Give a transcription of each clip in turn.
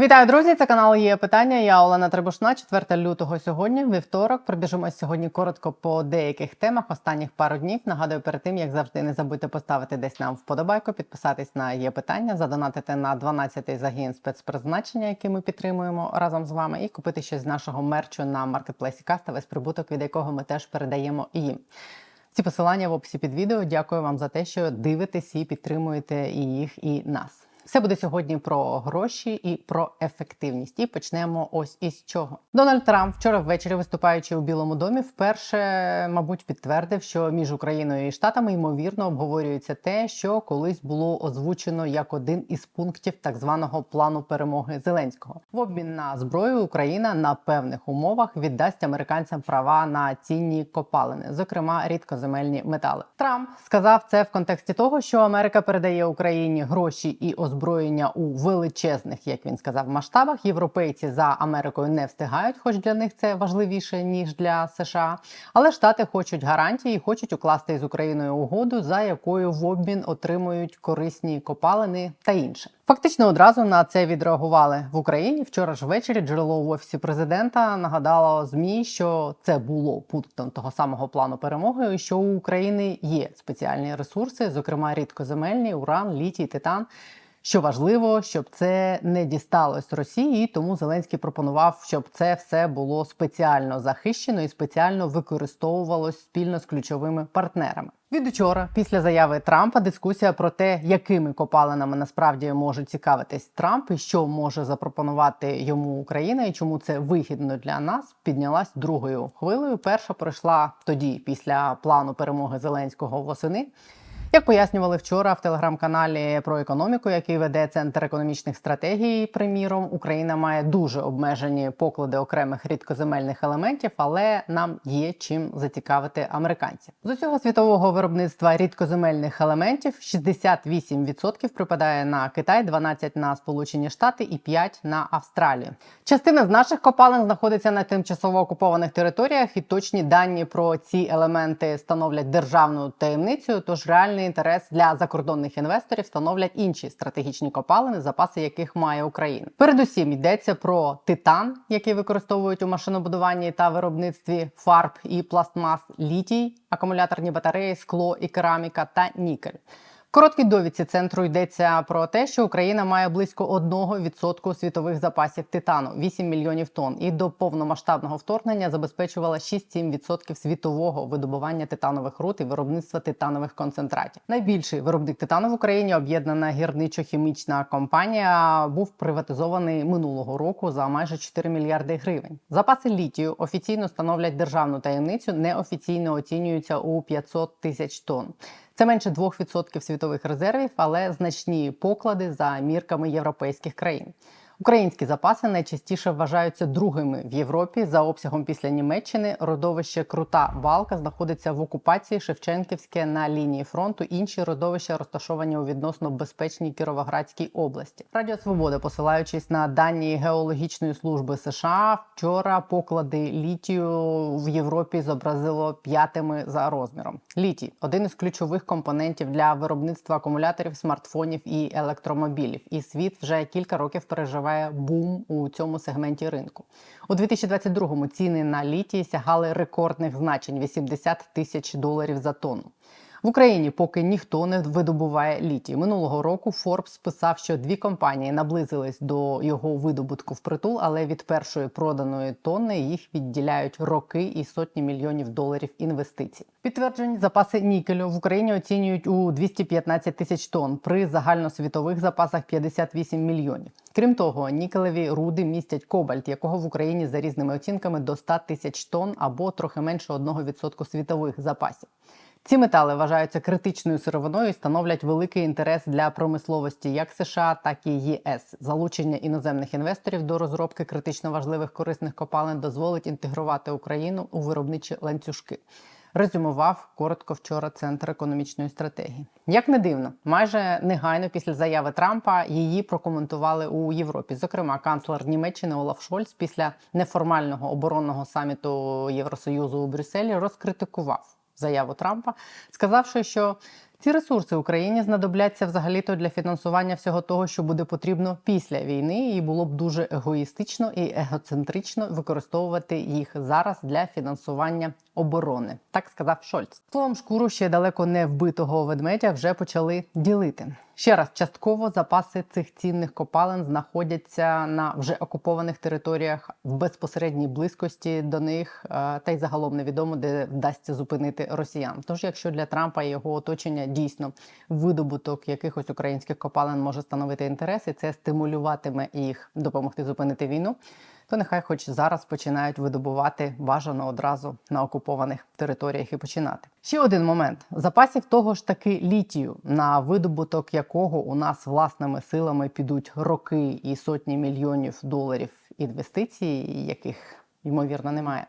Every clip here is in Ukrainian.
Вітаю, друзі! Це канал є питання. Я Олена Требушна, 4 лютого сьогодні. Вівторок. Пробіжимось сьогодні коротко по деяких темах останніх пару днів. Нагадую, перед тим як завжди, не забудьте поставити десь нам вподобайку, підписатись на є питання, задонатити на 12-й загін спецпризначення, який ми підтримуємо разом з вами, і купити щось з нашого мерчу на маркетплейсі Каста, весь прибуток, від якого ми теж передаємо їм. Ці посилання в описі під відео. Дякую вам за те, що дивитесь і підтримуєте і їх, і нас. Все буде сьогодні про гроші і про ефективність. І почнемо ось із чого. Дональд Трамп вчора ввечері, виступаючи у Білому домі, вперше, мабуть, підтвердив, що між Україною і Штатами ймовірно обговорюється те, що колись було озвучено як один із пунктів так званого плану перемоги Зеленського. В обмін на зброю Україна на певних умовах віддасть американцям права на цінні копалини, зокрема рідкоземельні метали. Трамп сказав це в контексті того, що Америка передає Україні гроші і озброєння у величезних, як він сказав, масштабах. Європейці за Америкою не встигають, хоч для них це важливіше ніж для США. Але штати хочуть гарантії, хочуть укласти із Україною угоду, за якою в обмін отримують корисні копалини та інше. Фактично одразу на це відреагували в Україні. Вчора ж ввечері джерело в офісі президента нагадало змі, що це було пунктом того самого плану перемоги, що у України є спеціальні ресурси, зокрема рідкоземельні, уран, літій, титан. Що важливо, щоб це не дісталось Росії, тому Зеленський пропонував, щоб це все було спеціально захищено і спеціально використовувалось спільно з ключовими партнерами. Від учора, після заяви Трампа, дискусія про те, якими копалинами насправді може цікавитись Трамп і що може запропонувати йому Україна, і чому це вигідно для нас, піднялась другою хвилею. Перша пройшла тоді, після плану перемоги Зеленського восени. Як пояснювали вчора в телеграм-каналі про економіку, який веде центр економічних стратегій, приміром, Україна має дуже обмежені поклади окремих рідкоземельних елементів, але нам є чим зацікавити американців. З усього світового виробництва рідкоземельних елементів 68% припадає на Китай, 12% на Сполучені Штати і 5% на Австралію. Частина з наших копалин знаходиться на тимчасово окупованих територіях, і точні дані про ці елементи становлять державну таємницю. Тож реальний інтерес для закордонних інвесторів становлять інші стратегічні копалини, запаси яких має Україна. Передусім йдеться про титан, який використовують у машинобудуванні та виробництві фарб і пластмас, літій, акумуляторні батареї, скло і кераміка та нікель. В Короткій довідці центру йдеться про те, що Україна має близько 1% світових запасів титану 8 мільйонів тонн, і до повномасштабного вторгнення забезпечувала 6-7% світового видобування титанових руд і виробництва титанових концентратів. Найбільший виробник титану в Україні, об'єднана гірничо-хімічна компанія, був приватизований минулого року за майже 4 мільярди гривень. Запаси літію офіційно становлять державну таємницю, неофіційно оцінюються у 500 тисяч тонн. Це менше 2% світових резервів, але значні поклади за мірками європейських країн. Українські запаси найчастіше вважаються другими в Європі за обсягом після Німеччини. Родовище Крута Балка знаходиться в окупації Шевченківське на лінії фронту. Інші родовища розташовані у відносно безпечній Кіровоградській області. Радіо Свобода, посилаючись на дані геологічної служби США, вчора поклади літію в Європі зобразило п'ятими за розміром. Літій один із ключових компонентів для виробництва акумуляторів, смартфонів і електромобілів. І світ вже кілька років переживає бум у цьому сегменті ринку. У 2022-му ціни на літій сягали рекордних значень 80 тисяч доларів за тонну. В Україні поки ніхто не видобуває літій. Минулого року Forbes писав, що дві компанії наблизились до його видобутку в притул, але від першої проданої тонни їх відділяють роки і сотні мільйонів доларів інвестицій. Підтверджені запаси нікелю в Україні оцінюють у 215 тисяч тонн при загальносвітових запасах 58 мільйонів. Крім того, нікелеві руди містять кобальт, якого в Україні за різними оцінками до 100 тисяч тонн або трохи менше 1% світових запасів. Ці метали вважаються критичною сировиною і становлять великий інтерес для промисловості як США, так і ЄС. Залучення іноземних інвесторів до розробки критично важливих корисних копалин дозволить інтегрувати Україну у виробничі ланцюжки. Резюмував коротко вчора центр економічної стратегії. Як не дивно, майже негайно після заяви Трампа її прокоментували у Європі. Зокрема, канцлер Німеччини Олаф Шольц після неформального оборонного саміту Євросоюзу у Брюсселі розкритикував заяву Трампа, сказавши, що Ці ресурси Україні знадобляться взагалі-то для фінансування всього того, що буде потрібно після війни, і було б дуже егоїстично і егоцентрично використовувати їх зараз для фінансування оборони. Так сказав Шольц. Словом, шкуру ще далеко не вбитого ведмедя вже почали ділити. Ще раз, частково запаси цих цінних копалин знаходяться на вже окупованих територіях в безпосередній близькості до них, е, та й загалом невідомо, де вдасться зупинити росіян. Тож, якщо для Трампа і його оточення дійсно видобуток якихось українських копалин може становити інтерес, це стимулюватиме їх допомогти зупинити війну. То нехай, хоч зараз починають видобувати бажано одразу на окупованих територіях і починати. Ще один момент: запасів того ж таки літію, на видобуток якого у нас власними силами підуть роки і сотні мільйонів доларів інвестицій, яких ймовірно немає.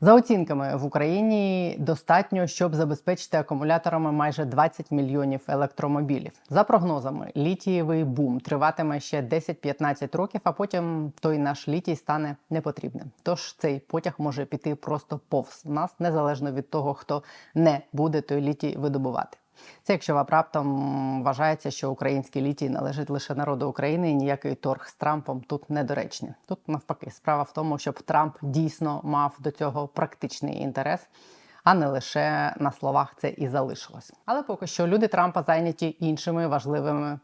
За оцінками в Україні достатньо, щоб забезпечити акумуляторами майже 20 мільйонів електромобілів. За прогнозами, літієвий бум триватиме ще 10-15 років, а потім той наш літій стане непотрібним. Тож цей потяг може піти просто повз нас, незалежно від того, хто не буде той літій видобувати. Це якщо вам раптом вважається, що український літій належить лише народу України, і ніякий торг з Трампом тут недоречний. Тут навпаки, справа в тому, щоб Трамп дійсно мав до цього практичний інтерес. А не лише на словах це і залишилось. Але поки що люди Трампа зайняті іншими важливими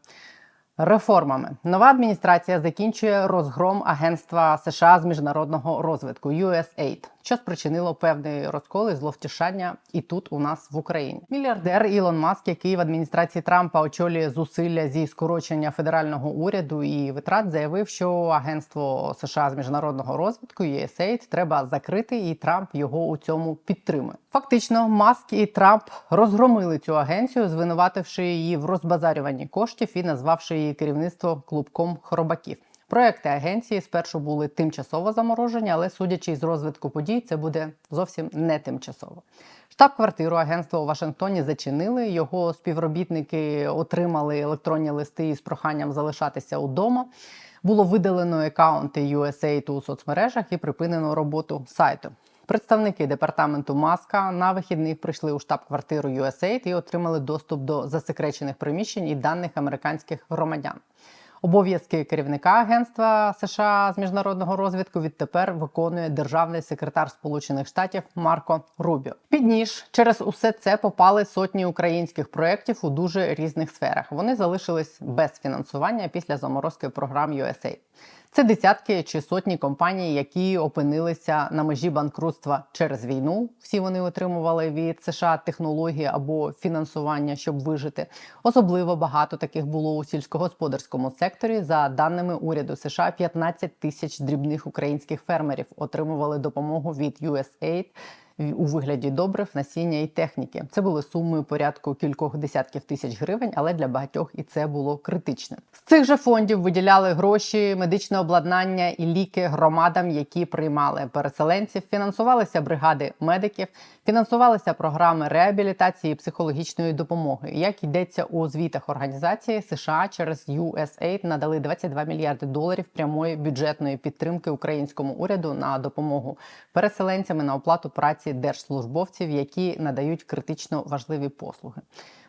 реформами. Нова адміністрація закінчує розгром агентства США з міжнародного розвитку USAID, що спричинило певний розкол і зловтішання і тут у нас в Україні. Мільярдер Ілон Маск, який в адміністрації Трампа очолює зусилля зі скорочення федерального уряду і витрат, заявив, що агентство США з міжнародного розвитку USAID треба закрити, і Трамп його у цьому підтримує. Фактично, Маск і Трамп розгромили цю агенцію, звинувативши її в розбазарюванні коштів і назвавши її керівництво клубком хробаків. Проекти агенції спершу були тимчасово заморожені, але судячи із розвитку подій, це буде зовсім не тимчасово. Штаб-квартиру агентства у Вашингтоні зачинили. Його співробітники отримали електронні листи із проханням залишатися удома. Було видалено аккаунти USAID у соцмережах і припинено роботу сайту. Представники департаменту Маска на вихідних прийшли у штаб-квартиру USAID і отримали доступ до засекречених приміщень і даних американських громадян. Обов'язки керівника агентства США з міжнародного розвитку відтепер виконує державний секретар Сполучених Штатів Марко Рубіо. Під ніж через усе це попали сотні українських проєктів у дуже різних сферах. Вони залишились без фінансування після заморозки програм USAID. Це десятки чи сотні компаній, які опинилися на межі банкрутства через війну. Всі вони отримували від США технології або фінансування, щоб вижити. Особливо багато таких було у сільськогосподарському секторі. За даними уряду США, 15 тисяч дрібних українських фермерів отримували допомогу від USAID у вигляді добрив, насіння і техніки. Це були суми порядку кількох десятків тисяч гривень, але для багатьох і це було критичним. З цих же фондів виділяли гроші, медичне обладнання і ліки громадам, які приймали переселенців. Фінансувалися бригади медиків, фінансувалися програми реабілітації і психологічної допомоги. Як йдеться у звітах організації США через USAID надали 22 мільярди доларів прямої бюджетної підтримки українському уряду на допомогу переселенцям і на оплату праці держслужбовців, які надають критично важливі послуги.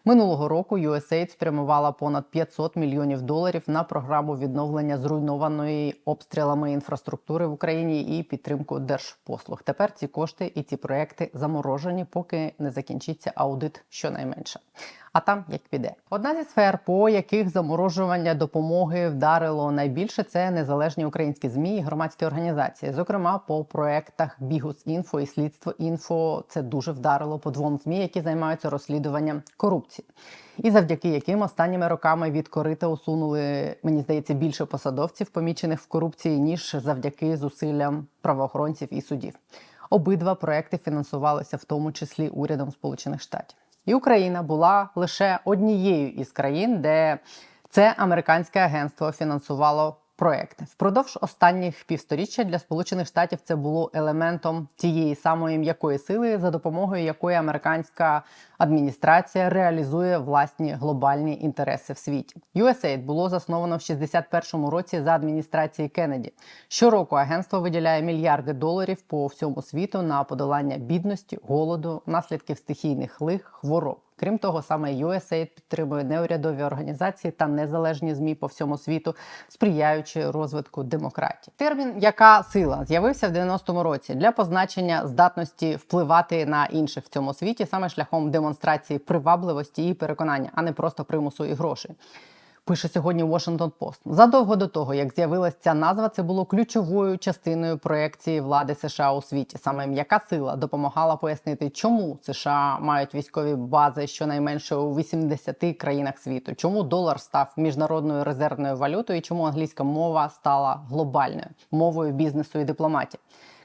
Минулого року USAID спрямувала понад 500 мільйонів доларів на програму відновлення зруйнованої обстрілами інфраструктури в Україні і підтримку держпослуг. Тепер ці кошти і ці проекти заморожені, поки не закінчиться аудит щонайменше. А там як піде. Одна зі сфер, по яких заморожування допомоги вдарило найбільше, це незалежні українські змі і громадські організації. Зокрема, по проектах Бігус інфо і слідство інфо це дуже вдарило по двом змі, які займаються розслідуванням корупції, і завдяки яким останніми роками від корита усунули, мені здається, більше посадовців, помічених в корупції, ніж завдяки зусиллям правоохоронців і судів. Обидва проекти фінансувалися в тому числі урядом Сполучених Штатів. І Україна була лише однією із країн, де це американське агентство фінансувало проекти. Впродовж останніх півсторіччя для Сполучених Штатів це було елементом тієї самої м'якої сили, за допомогою якої американська адміністрація реалізує власні глобальні інтереси в світі. USAID було засновано в 61-му році за адміністрації Кеннеді. Щороку агентство виділяє мільярди доларів по всьому світу на подолання бідності, голоду, наслідків стихійних лих, хвороб. Крім того, саме USAID підтримує неурядові організації та незалежні змі по всьому світу, сприяючи розвитку демократії. Термін яка сила з'явився в 90-му році для позначення здатності впливати на інших в цьому світі саме шляхом демонстрації привабливості і переконання, а не просто примусу і грошей. Пише сьогодні Washington Post. Задовго до того, як з'явилася ця назва, це було ключовою частиною проекції влади США у світі. Саме м'яка сила допомагала пояснити, чому США мають військові бази щонайменше у 80 країнах світу, чому долар став міжнародною резервною валютою, і чому англійська мова стала глобальною мовою бізнесу і дипломатії.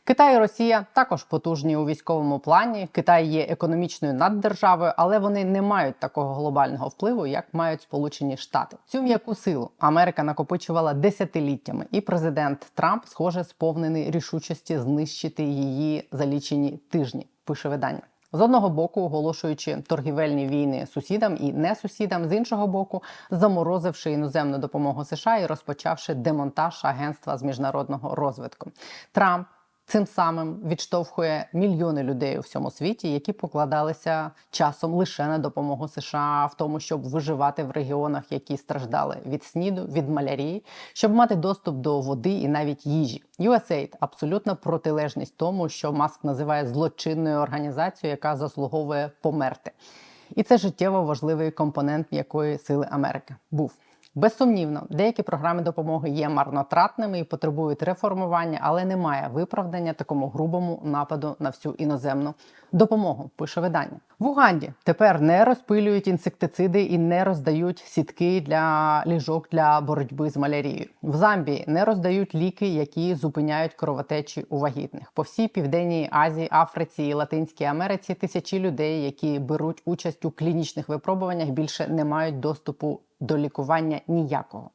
Китай і Росія також потужні у військовому плані. Китай є економічною наддержавою, але вони не мають такого глобального впливу, як мають Сполучені Штати. Цю м'яку силу Америка накопичувала десятиліттями, і президент Трамп, схоже, сповнений рішучості знищити її за лічені тижні. Пише видання. З одного боку, оголошуючи торгівельні війни сусідам і не сусідам, з іншого боку, заморозивши іноземну допомогу США і розпочавши демонтаж агентства з міжнародного розвитку. Трамп Цим самим відштовхує мільйони людей у всьому світі, які покладалися часом лише на допомогу США в тому, щоб виживати в регіонах, які страждали від сніду, від малярії, щоб мати доступ до води і навіть їжі. USAID – абсолютна протилежність тому, що Маск називає злочинною організацією, яка заслуговує померти. І це життєво важливий компонент м'якої сили Америки. Був. Безсумнівно, деякі програми допомоги є марнотратними і потребують реформування, але немає виправдання такому грубому нападу на всю іноземну допомогу. Пише видання в Уганді. Тепер не розпилюють інсектициди і не роздають сітки для ліжок для боротьби з малярією. В Замбії не роздають ліки, які зупиняють кровотечі у вагітних. По всій південній Азії, Африці і Латинській Америці тисячі людей, які беруть участь у клінічних випробуваннях, більше не мають доступу до лікування ніякого.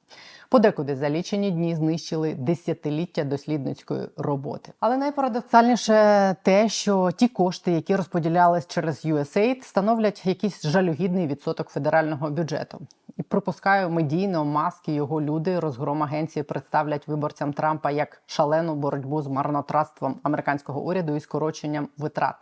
Подекуди за лічені дні знищили десятиліття дослідницької роботи. Але найпарадоксальніше те, що ті кошти, які розподілялись через USAID, становлять якийсь жалюгідний відсоток федерального бюджету. І припускаю, медійно маски його люди розгром агенції представлять виборцям Трампа як шалену боротьбу з марнотратством американського уряду і скороченням витрат.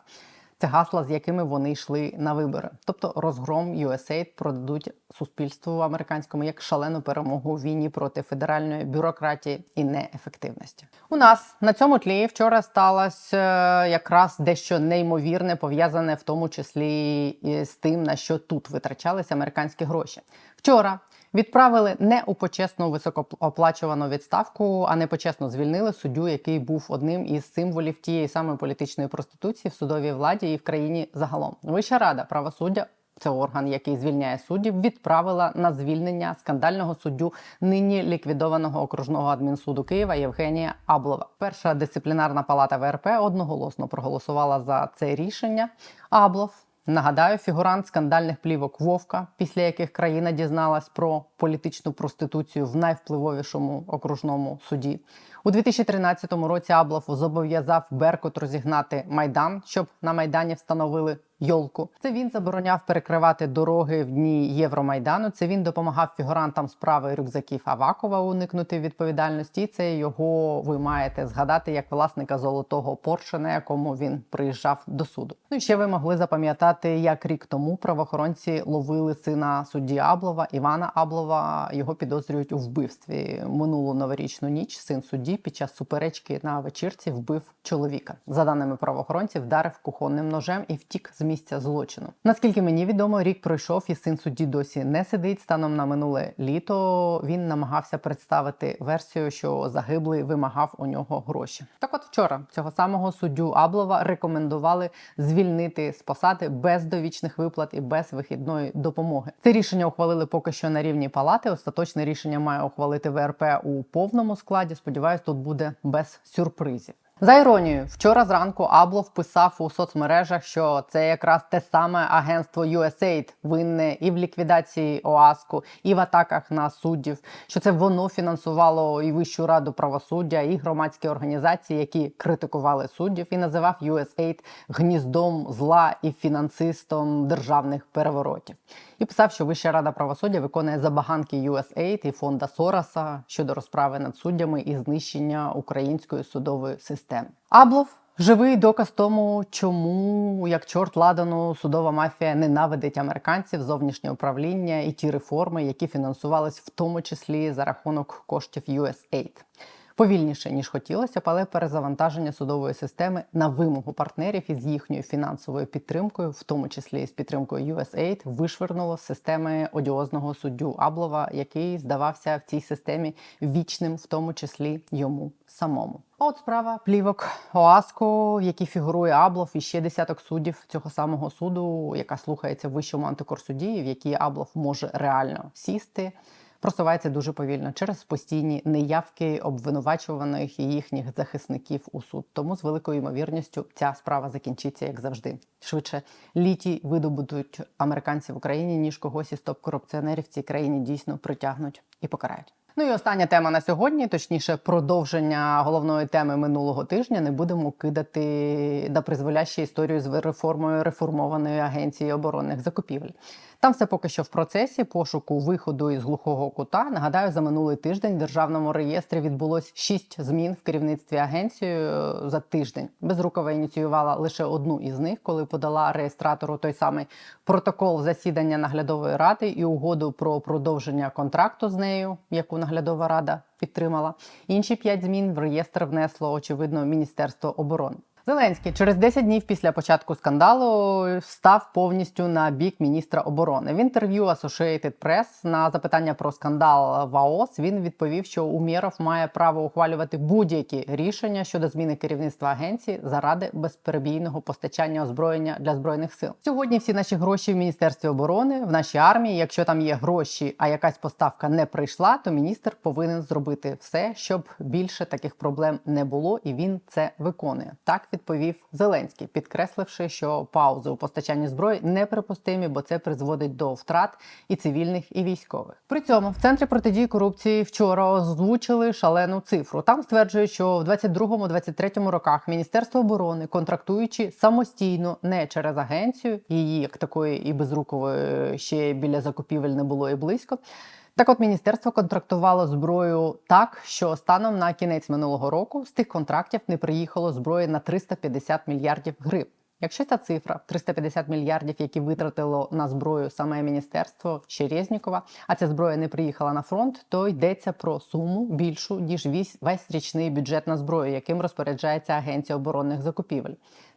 Це гасла, з якими вони йшли на вибори. Тобто розгром USAID продадуть суспільству американському як шалену перемогу у війні проти федеральної бюрократії і неефективності. У нас на цьому тлі вчора сталося е, якраз дещо неймовірне, пов'язане в тому числі з тим, на що тут витрачалися американські гроші. Вчора Відправили не у почесну високооплачувану відставку, а не почесно звільнили суддю, який був одним із символів тієї самої політичної проституції в судовій владі і в країні загалом. Вища рада правосуддя. Це орган, який звільняє суддів, відправила на звільнення скандального суддю нині ліквідованого окружного адмінсуду Києва Євгенія Аблова. Перша дисциплінарна палата ВРП одноголосно проголосувала за це рішення. Аблов Нагадаю, фігурант скандальних плівок Вовка, після яких країна дізналась про політичну проституцію в найвпливовішому окружному суді. У 2013 році Аблов зобов'язав Беркут розігнати майдан, щоб на майдані встановили йолку. Це він забороняв перекривати дороги в дні Євромайдану. Це він допомагав фігурантам справи рюкзаків Авакова уникнути відповідальності. Це його ви маєте згадати як власника золотого Порше, на якому він приїжджав до суду. Ну і ще ви могли запам'ятати, як рік тому правоохоронці ловили сина судді Аблова Івана Аблова. Його підозрюють у вбивстві минулу новорічну ніч. Син судді під час суперечки на вечірці вбив чоловіка. За даними правоохоронців, вдарив кухонним ножем і втік з місця злочину. Наскільки мені відомо, рік пройшов і син судді досі не сидить. Станом на минуле літо він намагався представити версію, що загиблий вимагав у нього гроші. Так, от вчора цього самого суддю Аблова рекомендували звільнити з посади без довічних виплат і без вихідної допомоги. Це рішення ухвалили поки що на рівні палати. Остаточне рішення має ухвалити ВРП у повному складі. Сподіваюсь, тут буде без сюрпризів. За іронією, вчора зранку Аблов писав у соцмережах, що це якраз те саме агентство USAID винне і в ліквідації ОАСКу, і в атаках на суддів. Що це воно фінансувало і Вищу раду правосуддя, і громадські організації, які критикували суддів, і називав USAID гніздом зла і фінансистом державних переворотів. І писав, що Вища рада правосуддя виконує забаганки USAID і фонда Сороса щодо розправи над суддями і знищення української судової системи. Аблов Живий доказ тому, чому як чорт ладану судова мафія ненавидить американців, зовнішнє управління і ті реформи, які фінансувались в тому числі за рахунок коштів USAID. Повільніше ніж хотілося але перезавантаження судової системи на вимогу партнерів із їхньою фінансовою підтримкою, в тому числі з підтримкою USAID, вишвернуло з системи одіозного суддю Аблова, який здавався в цій системі вічним, в тому числі йому самому. От справа плівок ОАСКО, в якій фігурує Аблов і ще десяток суддів цього самого суду, яка слухається в вищому антикорсуді, в якій Аблов може реально сісти просувається дуже повільно через постійні неявки обвинувачуваних і їхніх захисників у суд. Тому з великою ймовірністю ця справа закінчиться як завжди. Швидше літі видобудуть американці в Україні ніж когось із топ-корупціонерів в цій країні дійсно притягнуть і покарають. Ну і остання тема на сьогодні, точніше, продовження головної теми минулого тижня. Не будемо кидати на призволяще історію з реформою реформованої агенції оборонних закупівель. Там все поки що в процесі пошуку виходу із глухого кута. Нагадаю, за минулий тиждень в державному реєстрі відбулось шість змін в керівництві агенції е, за тиждень. Безрукова ініціювала лише одну із них, коли подала реєстратору той самий протокол засідання наглядової ради і угоду про продовження контракту з нею, яку наглядова рада підтримала. Інші п'ять змін в реєстр внесло очевидно Міністерство оборони. Зеленський через 10 днів після початку скандалу став повністю на бік міністра оборони. В інтерв'ю Associated Press на запитання про скандал в АОС він відповів, що Умєров має право ухвалювати будь-які рішення щодо зміни керівництва агенції заради безперебійного постачання озброєння для збройних сил. Сьогодні всі наші гроші в міністерстві оборони в нашій армії. Якщо там є гроші, а якась поставка не прийшла, то міністр повинен зробити все, щоб більше таких проблем не було, і він це виконує. Так відповів Зеленський, підкресливши, що паузи у постачанні зброї неприпустимі, бо це призводить до втрат і цивільних, і військових. При цьому в центрі протидії корупції вчора озвучили шалену цифру. Там стверджують, що в 22-23 роках Міністерство оборони, контрактуючи самостійно, не через агенцію, її як такої і безрукової ще біля закупівель не було і близько. Так, от міністерство контрактувало зброю так, що станом на кінець минулого року з тих контрактів не приїхало зброї на 350 мільярдів гривень. Якщо ця цифра 350 мільярдів, які витратило на зброю саме міністерство ще Резнікова, а ця зброя не приїхала на фронт, то йдеться про суму більшу ніж весь річний бюджет на зброю, яким розпоряджається агенція оборонних закупівель.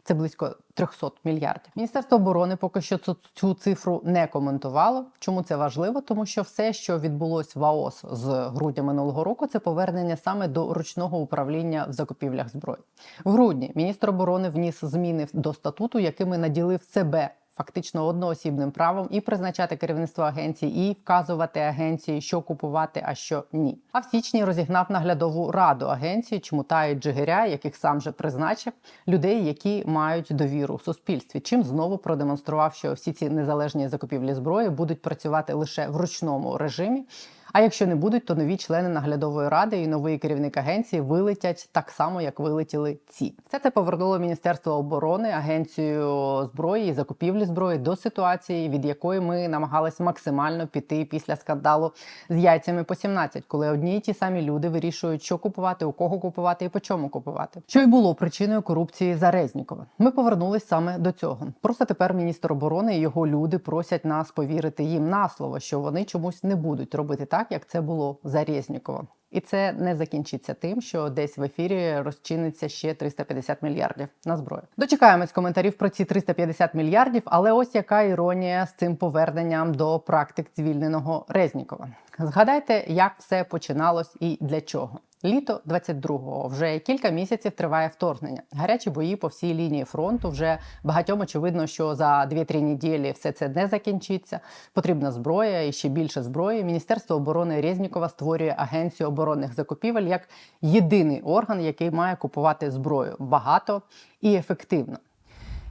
Це близько 300 мільярдів. Міністерство оборони поки що цю, цю цифру не коментувало. Чому це важливо? Тому що все, що відбулось в АОС з грудня минулого року, це повернення саме до ручного управління в закупівлях зброї. В грудні міністр оборони вніс зміни до статуту, якими наділив себе фактично одноосібним правом і призначати керівництво агенції, і вказувати агенції, що купувати, а що ні. А в січні розігнав наглядову раду агенції, чмутають джигиря, яких сам же призначив людей, які мають довіру в суспільстві. Чим знову продемонстрував, що всі ці незалежні закупівлі зброї будуть працювати лише в ручному режимі. А якщо не будуть, то нові члени наглядової ради і новий керівник агенції вилетять так само, як вилетіли ці. Все це повернуло Міністерство оборони, агенцію зброї і закупівлі зброї до ситуації, від якої ми намагалися максимально піти після скандалу з яйцями по 17, коли одні і ті самі люди вирішують, що купувати, у кого купувати і по чому купувати. Що й було причиною корупції за Резнікова. Ми повернулись саме до цього. Просто тепер міністр оборони і його люди просять нас повірити їм на слово, що вони чомусь не будуть робити так, як це було за Резнікова. І це не закінчиться тим, що десь в ефірі розчиниться ще 350 мільярдів на зброю. Дочекаємось коментарів про ці 350 мільярдів, але ось яка іронія з цим поверненням до практик звільненого Резнікова. Згадайте, як все починалось і для чого. Літо 22-го вже кілька місяців триває вторгнення. Гарячі бої по всій лінії фронту. Вже багатьом очевидно, що за 2-3 неділі все це не закінчиться. Потрібна зброя і ще більше зброї. Міністерство оборони Резнікова створює агенцію оборонних закупівель як єдиний орган, який має купувати зброю багато і ефективно.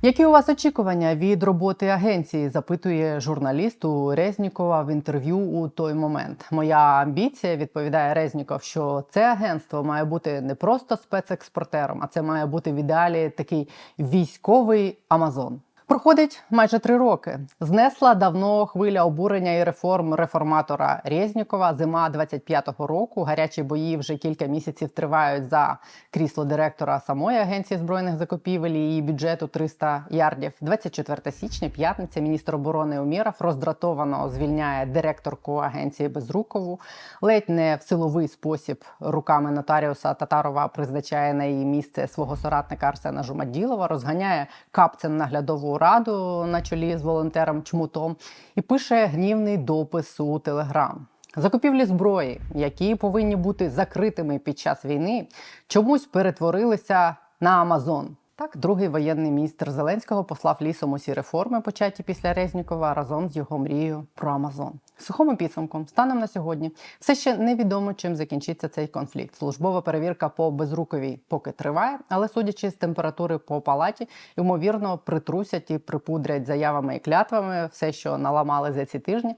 Які у вас очікування від роботи агенції? запитує журналіст у Резнікова в інтерв'ю у той момент. Моя амбіція відповідає Резніков, що це агентство має бути не просто спецекспортером, а це має бути в ідеалі такий військовий Амазон. Проходить майже три роки. Знесла давно хвиля обурення і реформ реформатора Резнікова. Зима 25-го року. Гарячі бої вже кілька місяців тривають за крісло директора самої агенції збройних закупівель і її бюджету 300 ярдів. 24 січня, п'ятниця, міністр оборони Умєров роздратовано звільняє директорку агенції Безрукову. Ледь не в силовий спосіб руками нотаріуса Татарова призначає на її місце свого соратника Арсена Жумаділова, розганяє капцем наглядову раду на чолі з волонтером Чмутом і пише гнівний допис у Телеграм. Закупівлі зброї, які повинні бути закритими під час війни, чомусь перетворилися на Амазон. Так, другий воєнний міністр Зеленського послав лісом усі реформи, початі після Резнікова, разом з його мрією про Амазон. Сухому підсумком, станом на сьогодні, все ще невідомо, чим закінчиться цей конфлікт. Службова перевірка по безруковій поки триває, але судячи з температури по палаті, ймовірно, притрусять і припудрять заявами і клятвами все, що наламали за ці тижні.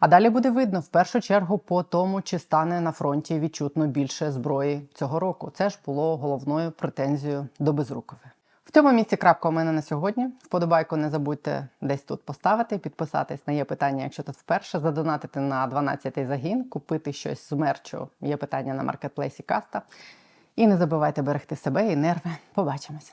А далі буде видно в першу чергу по тому, чи стане на фронті відчутно більше зброї цього року. Це ж було головною претензією до Безрукови. В цьому місці крапка у мене на сьогодні. Вподобайку не забудьте десь тут поставити, підписатись на є питання, якщо тут вперше, задонатити на 12-й загін, купити щось з мерчу. Є питання на маркетплейсі Каста. І не забувайте берегти себе і нерви. Побачимось.